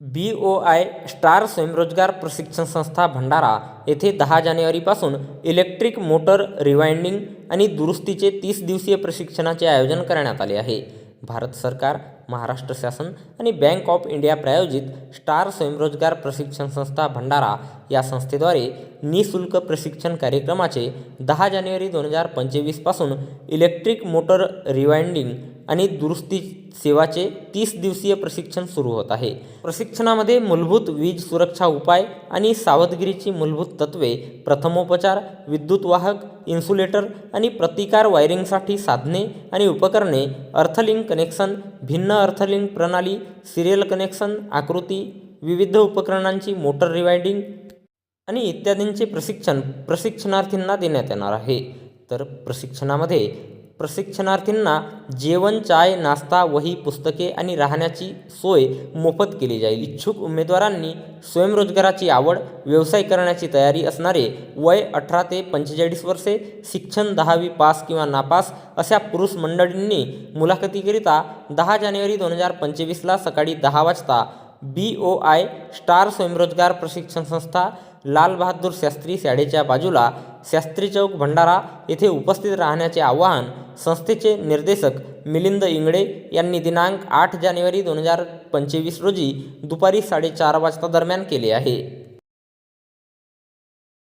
B O I star स्वयंरोजगार प्रशिक्षण संस्था भंडारा येथे दहा जानेवारीपासून इलेक्ट्रिक मोटर रिवाइंडिंग आणि दुरुस्तीचे तीस दिवसीय प्रशिक्षणाचे आयोजन करण्यात आले आहे. भारत सरकार महाराष्ट्र शासन आणि बँक ऑफ इंडिया प्रायोजित स्टार स्वयंरोजगार प्रशिक्षण संस्था भंडारा या संस्थेद्वारे निशुल्क प्रशिक्षण कार्यक्रमाचे दहा जानेवारी दोन हजार पंचवीसपासून इलेक्ट्रिक मोटर रिवाइंडिंग आणि दुरुस्ती सेवाचे तीस दिवसीय प्रशिक्षण सुरू होत आहे. प्रशिक्षणामध्ये मूलभूत वीज सुरक्षा उपाय आणि सावधगिरीची मूलभूत तत्त्वे प्रथमोपचार विद्युत वाहक इन्सुलेटर आणि प्रतिकार वायरिंगसाठी साधने आणि उपकरणे अर्थलिंक कनेक्शन भिन्न अर्थलिंक प्रणाली सिरियल कनेक्शन आकृती विविध उपकरणांची मोटर रिवाइंडिंग आणि इत्यादींचे प्रशिक्षण प्रशिक्षणार्थींना देण्यात येणार आहे. तर प्रशिक्षणामध्ये प्रशिक्षणार्थींना जेवण चाय नाश्ता वही पुस्तके आणि राहण्याची सोय मोफत केली जाईल. इच्छुक उमेदवारांनी स्वयंरोजगाराची आवड व्यवसाय करण्याची तयारी असणारे वय अठरा ते पंचेचाळीस वर्षे शिक्षण दहावी पास किंवा नापास अशा पुरुष मंडळींनी मुलाखतीकरिता दहा जानेवारी दोन हजार पंचवीसला सकाळी दहा वाजता बी ओ आय स्टार स्वयंरोजगार प्रशिक्षण संस्था लाल बहादूर शास्त्री शाळेच्या बाजूला शास्त्री चौक भंडारा येथे उपस्थित राहण्याचे आवाहन संस्थेचे निर्देशक मिलिंद इंगळे यांनी दिनांक आठ जानेवारी दोन हजार पंचवीस रोजी दुपारी साडेचार वाजता दरम्यान केले आहे.